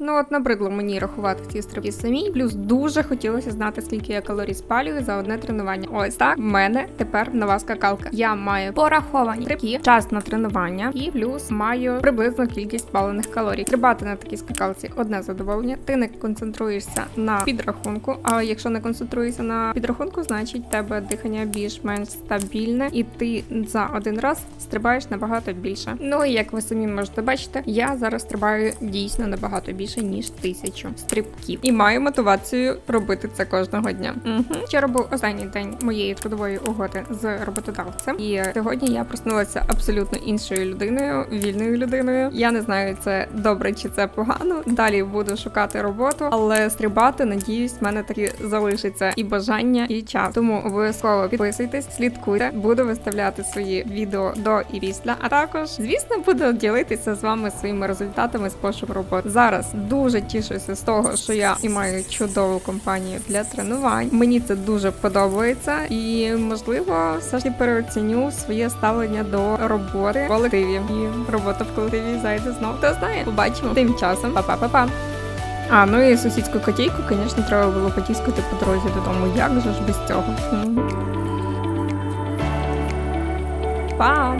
Ну от набридло мені рахувати ці стрибки самі. Плюс дуже хотілося знати, скільки я калорій спалюю за одне тренування. Ось так в мене тепер нова скакалка. Я маю пораховані стрибки, час на тренування і плюс маю приблизну кількість спалених калорій. Стрибати на такій скакалці одне задоволення. Ти не концентруєшся на підрахунку. А якщо не концентруєшся на підрахунку, значить тебе дихання більш-менш стабільне, і ти за один раз стрибаєш набагато більше. Ну і як ви самі можете бачити, я зараз стрибаю дійсно набагато більше ніж тисячу стрибків і маю мотивацію робити це кожного дня. Угу. Вчора був останній день моєї трудової угоди з роботодавцем, і сьогодні я проснулася абсолютно іншою людиною, вільною людиною. Я не знаю, це добре чи це погано. Далі буду шукати роботу, але стрибати, надіюсь, в мене таки залишиться і бажання, і час. Тому обов'язково підписуйтесь, слідкуйте, буду виставляти свої відео до і після. А також, звісно, буду ділитися з вами своїми результатами з пошуку роботи. Зараз дуже тішуся з того, що я і маю чудову компанію для тренувань. Мені це дуже подобається, і можливо, все ж таки переоціню своє ставлення до роботи в колективі. І робота в колективі зайде знову. Хто знає, побачимо. Тим часом, па-па-па-па. А, ну і сусідську котейку, звісно, треба було потіскати по дорозі додому. Як же ж без цього? Па!